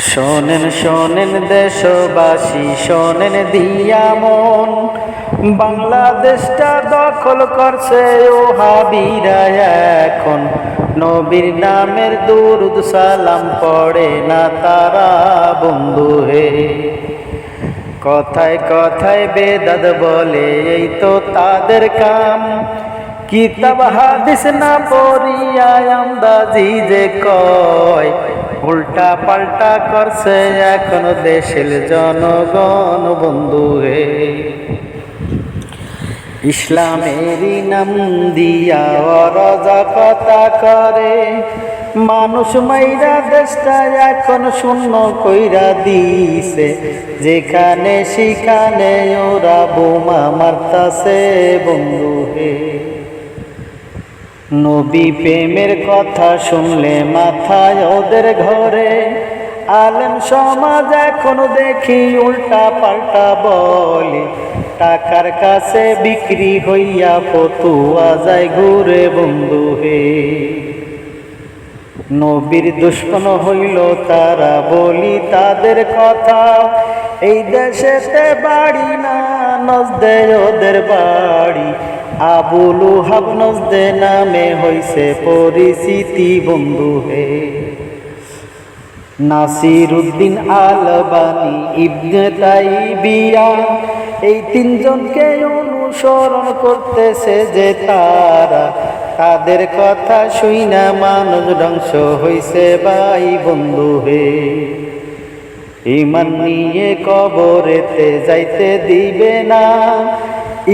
শোনেন শোনেন দেশবাসী, শোনেন দিয়া মন। বাংলাদেশটা দখল করছে ও হাবিরা এখন। নবীর নামের দুরুদ সালাম পড়ে না তারা বন্ধু হে। কথায় কথায় বেদাদ বলে, এই তো তাদের কাম। কিতাব, হাদিস না পড়িয়া আমদাজি যে কয় উল্টা পাল্টা করছে এখন দেশের জনগণ, বন্ধু হে ইসলামেরই নাম দিয়া অরাজকতা করে। মানুষ মাইরা দেশটা এখন শূন্য কইরা দিছে। যেখানে, সেখানে ওরা বোমা মারতাছে, বন্ধু হে নবী প্রেমের কথা শুনলে মাথায় ওদের ঘরে। আলেম সমাজ এখন দেখি উল্টা পাল্টা বলে। টাকার কাছে বিক্রি হইয়া ফতুয়া যায় ঘুরে বন্ধু হে। নবীর দুশ্মন হইল তারা বলি তাদের কথা। এই দেশেতে বাড়ি না, নজদে ওদের বাড়ি। আবুলু হাব নজদে নামে হইছে পরিচিতি বন্ধু হে। নাসির উদ্দিন আলবানি, ইবনে তাইবিয়া এই তিনজনকে অনুসরণ করতেছে যে তারা তাদের কথা শুই না মানুষ ধ্বংস হইছে বাই বন্ধু হে। ইমান নিয়ে কবরেতে যাইতে দিবে না।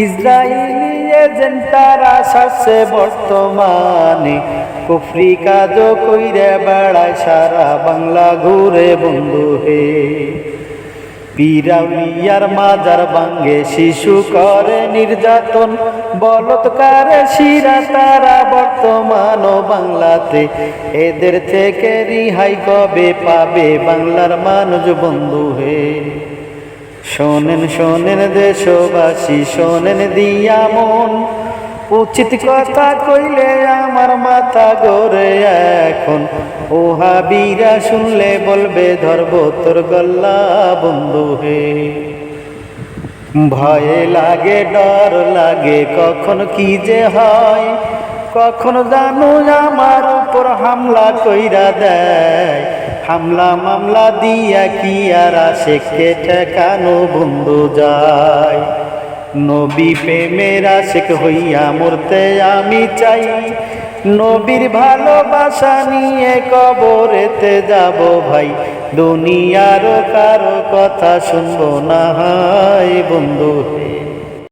ইসরায়েলি এজেন্ট তারা শাসে বর্তমানে কুফরি কাজ কইরে বেড়ায়, সারা বাংলা ঘুরে বন্ধু হে। পিরাউলিয়ার মাজার বাঙ্গে শিশু করে নির্যাতন, বলৎকারে শিরা তারা বর্তমান বাংলাতে। এদের থেকে রিহাই কবে পাবে বাংলার মানুষ বন্ধু হে। শোনেন শোনেন দেশবাসী, শোনেন দিয়া মন। উচিত কথা কইলে আমার মাথা গড়ে এখন। ও হাবিরা শুনলে বলবে ধরব তোর গল্লা বন্ধু হে। ভয়ে লাগে, ডর লাগে, কখন কি যে হয়। কখন জানো আমার উপর হামলা কইরা দেয়। হামলা মামলা দিয়া কি আর আসে কে ঠেকানো বন্ধু যায়। নবী প্রেমের আশেক হইয়া মরতে আমি চাই। নবীর ভালোবাসা নিয়ে কবরেতে যাব ভাই। দুনিয়ার কারও কথা শুনব না হাই বন্ধু।